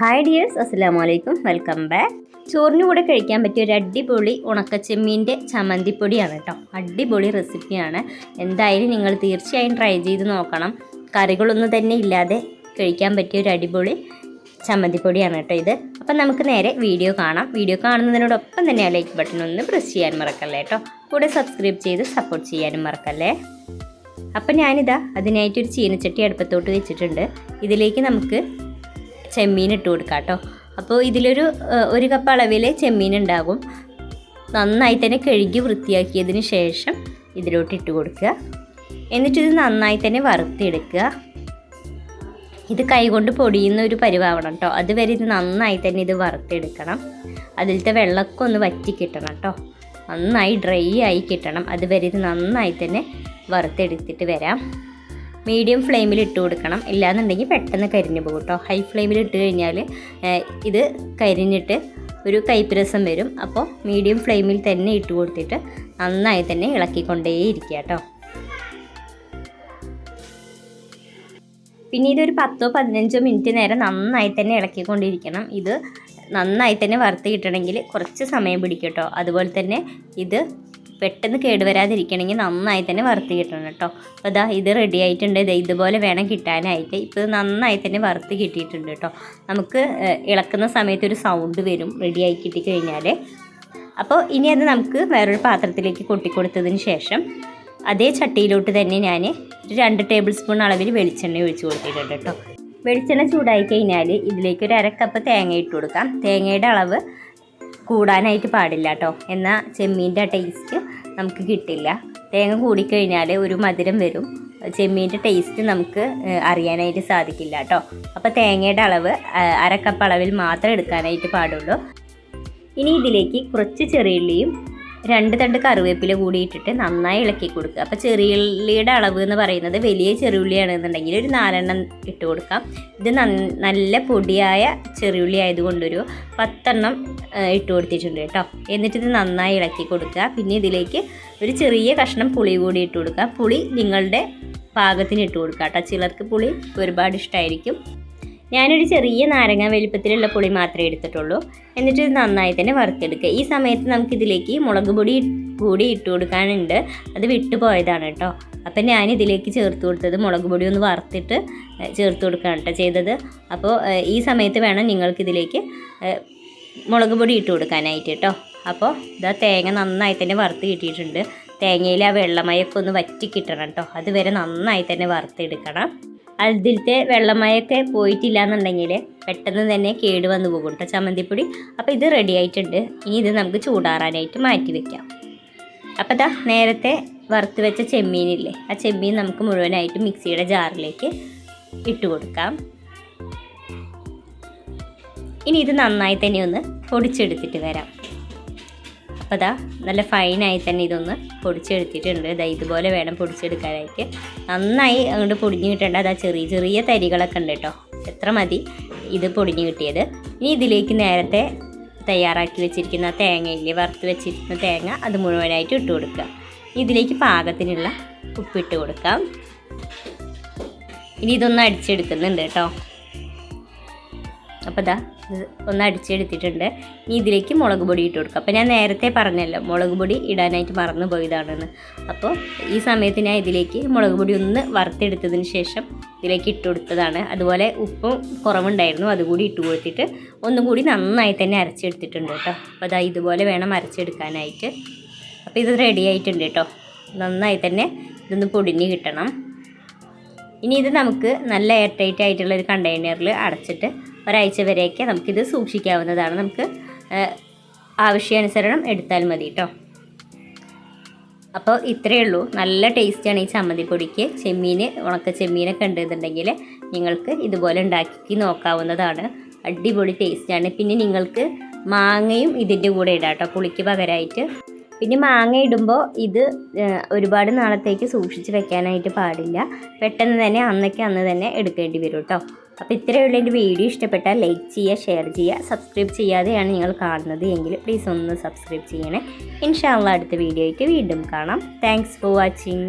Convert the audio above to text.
Hi dears അസ്സാം വലൈക്കും welcome back ചോറിന് കൂടെ കഴിക്കാൻ പറ്റിയ ഒരു അടിപൊളി ഉണക്കച്ചെമ്മീന്റെ ചമ്മന്തിപ്പൊടിയാണ് കേട്ടോ. അടിപൊളി റെസിപ്പിയാണ്. എന്തായാലും നിങ്ങൾ തീർച്ചയായും ട്രൈ ചെയ്ത് നോക്കണം. കറികളൊന്നും തന്നെ ഇല്ലാതെ കഴിക്കാൻ പറ്റിയ ഒരു അടിപൊളി ചമ്മന്തിപ്പൊടിയാണ് കേട്ടോ ഇത്. അപ്പം നമുക്ക് നേരെ വീഡിയോ കാണാം. വീഡിയോ കാണുന്നതിനോടൊപ്പം തന്നെ ആ ലൈക്ക് ബട്ടൺ ഒന്ന് പ്രസ് ചെയ്യാൻ മറക്കല്ലേ കേട്ടോ. കൂടെ സബ്സ്ക്രൈബ് ചെയ്ത് സപ്പോർട്ട് ചെയ്യാനും മറക്കല്ലേ. അപ്പം ഞാനിതാ അതിനായിട്ടൊരു ചീനച്ചട്ടി അടുപ്പത്തോട്ട് വെച്ചിട്ടുണ്ട്. ഇതിലേക്ക് നമുക്ക് ചെമ്മീൻ ഇട്ട് കൊടുക്കാം കേട്ടോ അപ്പോൾ ഇതിലൊരു ഒരു കപ്പ് അളവിൽ ചെമ്മീൻ ഉണ്ടാകും നന്നായി തന്നെ കഴുകി വൃത്തിയാക്കിയതിന് ശേഷം ഇതിലോട്ട് ഇട്ട് കൊടുക്കുക. എന്നിട്ടിത് നന്നായി തന്നെ വറുത്തെടുക്കുക. ഇത് കൈകൊണ്ട് പൊടിയുന്ന ഒരു പരിവാവണം കേട്ടോ അതുവരെ ഇത് നന്നായി തന്നെ ഇത് വറുത്തെടുക്കണം. അതിലത്തെ വെള്ളമൊക്കെ ഒന്ന് വറ്റി കിട്ടണം കേട്ടോ നന്നായി ഡ്രൈ ആയി കിട്ടണം. അതുവരെ ഇത് നന്നായി തന്നെ വറുത്തെടുത്തിട്ട് വരാം. മീഡിയം ഫ്ലെയിമിൽ ഇട്ട് കൊടുക്കണം. ഇല്ലാന്നുണ്ടെങ്കിൽ പെട്ടെന്ന് കരിഞ്ഞു പോകും കേട്ടോ ഹൈ ഫ്ലെയിമിൽ ഇട്ട് കഴിഞ്ഞാൽ ഇത് കരിഞ്ഞിട്ട് ഒരു കൈപ്പിരസം വരും. അപ്പോൾ മീഡിയം ഫ്ലെയിമിൽ തന്നെ ഇട്ട് കൊടുത്തിട്ട് നന്നായി തന്നെ ഇളക്കിക്കൊണ്ടേയിരിക്കുക കേട്ടോ പിന്നെ ഇതൊരു പത്തോ പതിനഞ്ചോ മിനിറ്റ് നേരം നന്നായി തന്നെ ഇളക്കിക്കൊണ്ടിരിക്കണം. ഇത് നന്നായി തന്നെ വറുത്ത് കിട്ടണമെങ്കിൽ കുറച്ച് സമയം പിടിക്കും കേട്ടോ അതുപോലെ തന്നെ ഇത് പെട്ടെന്ന് കേടുവരാതിരിക്കണമെങ്കിൽ നന്നായി തന്നെ വറുത്ത് കിട്ടണം കേട്ടോ. അപ്പോൾ ഇതാ ഇത് റെഡി ആയിട്ടുണ്ട്. ദേ ഇതുപോലെ വേണം കിട്ടാനായിട്ട്. ഇപ്പോൾ നന്നായി തന്നെ വറുത്ത് കിട്ടിയിട്ടുണ്ട് കേട്ടോ. നമുക്ക് ഇളക്കുന്ന സമയത്ത് ഒരു സൗണ്ട് വരും. റെഡി ആയി കിട്ടിക്കഴിഞ്ഞാൽ അപ്പോൾ ഇനി അത് നമുക്ക് വേറൊരു പാത്രത്തിലേക്ക് കൊട്ടിക്കൊടുത്തതിന് ശേഷം അതേ ചട്ടിയിലോട്ട് തന്നെ ഞാൻ രണ്ട് ടേബിൾ സ്പൂൺ അളവിൽ വെളിച്ചെണ്ണ ഒഴിച്ച് കൊടുത്തിട്ടുണ്ട് കേട്ടോ. വെളിച്ചെണ്ണ ചൂടായി കഴിഞ്ഞാൽ ഇതിലേക്ക് ഒരു അര കപ്പ് തേങ്ങ ഇട്ട് കൊടുക്കാം. തേങ്ങയുടെ അളവ് കൂടാനായിട്ട് പാടില്ല കേട്ടോ. എന്നാൽ ചെമ്മീന്റെ ടേസ്റ്റ് നമുക്ക് കിട്ടില്ല. തേങ്ങ കൂടിക്കഴിഞ്ഞാൽ ഒരു മധുരം വരും. ചെമ്മീന്റെ ടേസ്റ്റ് നമുക്ക് അറിയാനായിട്ട് സാധിക്കില്ല കേട്ടോ. അപ്പോൾ തേങ്ങയുടെ അളവ് അരക്കപ്പ് അര കപ്പ് അളവിൽ മാത്രം എടുക്കാനായിട്ട് പാടുള്ളൂ. ഇനി ഇതിലേക്ക് കുറച്ച് ചെറിയുള്ളിയും രണ്ട് തണ്ട് കറിവേപ്പില കൂടി ഇട്ടിട്ട് നന്നായി ഇളക്കി കൊടുക്കുക. അപ്പോൾ ചെറിയുള്ളിയുടെ അളവ് എന്ന് പറയുന്നത് വലിയ ചെറിയുള്ളിയാണെന്നുണ്ടെങ്കിൽ ഒരു നാലെണ്ണം ഇട്ട് കൊടുക്കാം. ഇത് നല്ല പൊടിയായ ചെറിയുള്ളി ആയതുകൊണ്ടൊരു പത്തെണ്ണം ഇട്ട് കൊടുത്തിട്ടുണ്ട് കേട്ടോ. എന്നിട്ട് ഇത് നന്നായി ഇളക്കി കൊടുക്കുക. പിന്നെ ഇതിലേക്ക് ഒരു ചെറിയ കഷ്ണം പുളി കൂടി ഇട്ട് കൊടുക്കുക. പുളി നിങ്ങളുടെ പാകത്തിന് ഇട്ട് കൊടുക്കുക കേട്ടോ. ചിലർക്ക് പുളി ഒരുപാട് ഇഷ്ടമായിരിക്കും ഞാനൊരു ചെറിയ നാരങ്ങ വലിപ്പത്തിലുള്ള പുളി മാത്രമേ എടുത്തിട്ടുള്ളൂ. എന്നിട്ട് ഇത് നന്നായി തന്നെ വറുത്തെടുക്കുക. ഈ സമയത്ത് നമുക്കിതിലേക്ക് മുളക് പൊടി കൂടി ഇട്ട് കൊടുക്കാനുണ്ട്. അത് വിട്ടുപോയതാണ് കേട്ടോ. അപ്പം ഞാൻ ഇതിലേക്ക് ചേർത്ത് കൊടുത്തത് മുളക് പൊടി ഒന്ന് വറുത്തിട്ട് ചേർത്ത് കൊടുക്കുകയാണ് കേട്ടോ ചെയ്തത്. അപ്പോൾ ഈ സമയത്ത് വേണം നിങ്ങൾക്കിതിലേക്ക് മുളക് പൊടി ഇട്ട് കൊടുക്കാനായിട്ട് കേട്ടോ. അപ്പോൾ ഇതാ തേങ്ങ നന്നായി തന്നെ വറുത്ത് കിട്ടിയിട്ടുണ്ട്. തേങ്ങയിൽ ആ വെള്ളമയൊക്കെ ഒന്ന് വറ്റി കിട്ടണം കേട്ടോ. അതുവരെ നന്നായി തന്നെ വറുത്തെടുക്കണം. അതിലത്തെ വെള്ളമയൊക്കെ പോയിട്ടില്ല എന്നുണ്ടെങ്കിൽ പെട്ടെന്ന് തന്നെ കേട് വന്നു പോകും കേട്ടോ ചമ്മന്തിപ്പൊടി. അപ്പോൾ ഇത് റെഡി ആയിട്ടുണ്ട്. ഇനി ഇത് നമുക്ക് ചൂടാറാനായിട്ട് മാറ്റി വെക്കാം. അപ്പോൾ ഇതാ നേരത്തെ വറുത്ത് വെച്ച ചെമ്മീനില്ലേ ആ ചെമ്മീൻ നമുക്ക് മുഴുവനായിട്ട് മിക്സിയുടെ ജാറിലേക്ക് ഇട്ട് കൊടുക്കാം. ഇനി ഇത് നന്നായി തന്നെ ഒന്ന് പൊടിച്ചെടുത്തിട്ട് വരാം. അപ്പോൾ നല്ല ഫൈനായി തന്നെ ഇതൊന്ന് പൊടിച്ചെടുത്തിട്ടുണ്ട്. ഇതാ ഇതുപോലെ വേണം പൊടിച്ചെടുക്കാനായിട്ട്. നന്നായി അങ്ങോട്ട് പൊടിഞ്ഞ് കിട്ടേണ്ട അതാ ചെറിയ ചെറിയ തരികളൊക്കെ ഉണ്ട് കേട്ടോ. എത്ര മതി ഇത് പൊടിഞ്ഞ് കിട്ടിയത്. ഇനി ഇതിലേക്ക് നേരത്തെ തയ്യാറാക്കി വെച്ചിരിക്കുന്ന തേങ്ങയില്ലേ വറുത്ത് വെച്ചിരിക്കുന്ന തേങ്ങ അത് മുഴുവനായിട്ട് ഇട്ട് കൊടുക്കുക. ഇതിലേക്ക് പാകത്തിനുള്ള ഉപ്പിട്ട് കൊടുക്കാം. ഇനി ഇതൊന്ന് അടിച്ചെടുക്കുന്നുണ്ട് കേട്ടോ. അപ്പോൾ ഇതാ ഒന്ന് അടിച്ചെടുത്തിട്ടുണ്ട്. ഇനി ഇതിലേക്ക് മുളക് പൊടി ഇട്ട് കൊടുക്കുക അപ്പോൾ ഞാൻ നേരത്തെ പറഞ്ഞല്ലോ മുളക് പൊടി ഇടാനായിട്ട് മറന്നു പോയതാണെന്ന്. അപ്പോൾ ഈ സമയത്ത് ഞാൻ ഇതിലേക്ക് മുളക് പൊടി ഒന്ന് വറുത്തെടുത്തതിന് ശേഷം ഇതിലേക്ക് ഇട്ട് കൊടുത്തതാണ്. അതുപോലെ ഉപ്പും കുറവുണ്ടായിരുന്നു അതുകൂടി ഇട്ട് കൊടുത്തിട്ട് ഒന്നും കൂടി നന്നായി തന്നെ അരച്ചെടുത്തിട്ടുണ്ട് കേട്ടോ. അപ്പോൾ അതാ ഇതുപോലെ വേണം അരച്ചെടുക്കാനായിട്ട്. അപ്പോൾ ഇത് റെഡി ആയിട്ടുണ്ട് കേട്ടോ. നന്നായി തന്നെ ഇതൊന്ന് പൊടിഞ്ഞ് കിട്ടണം. ഇനി ഇത് നമുക്ക് നല്ല എയർ ടൈറ്റ് ആയിട്ടുള്ള ഒരു കണ്ടെയ്നറിൽ അടച്ചിട്ട് ഒരാഴ്ച വരെയൊക്കെ നമുക്കിത് സൂക്ഷിക്കാവുന്നതാണ്. നമുക്ക് ആവശ്യാനുസരണം എടുത്താൽ മതി കേട്ടോ അപ്പോൾ ഇത്രയേ ഉള്ളൂ. നല്ല ടേസ്റ്റാണ് ഈ ചമ്മന്തിപ്പൊടിക്ക്. ചെമ്മീൻ ഉണക്ക ചെമ്മീനൊക്കെ ഉണ്ടെന്നുണ്ടെങ്കിൽ നിങ്ങൾക്ക് ഇതുപോലെ ഉണ്ടാക്കി നോക്കാവുന്നതാണ്. അടിപൊളി ടേസ്റ്റാണ്. പിന്നെ നിങ്ങൾക്ക് മാങ്ങയും ഇതിന്റെ കൂടെ ഇടാം കേട്ടോ പുളിക്ക് പകരമായിട്ട് പിന്നെ മാങ്ങ ഇടുമ്പോൾ ഇത് ഒരുപാട് നാളത്തേക്ക് സൂക്ഷിച്ച് വെക്കാനായിട്ട് പാടില്ല. പെട്ടെന്ന് തന്നെ അന്നൊക്കെ അന്ന് തന്നെ എടുക്കേണ്ടി വരും കേട്ടോ അപ്പോൾ ഇത്രയുള്ള എന്റെ വീഡിയോ. ഇഷ്ടപ്പെട്ടാൽ ലൈക്ക് ചെയ്യുക ഷെയർ ചെയ്യുക സബ്സ്ക്രൈബ് ചെയ്യാതെയാണ് നിങ്ങൾ കാണുന്നത് എങ്കിൽ പ്ലീസ് ഒന്ന് സബ്സ്ക്രൈബ് ചെയ്യണേ. ഇൻഷാല്ല അടുത്ത വീഡിയോ ആയിട്ട് വീണ്ടും കാണാം. Thanks for watching.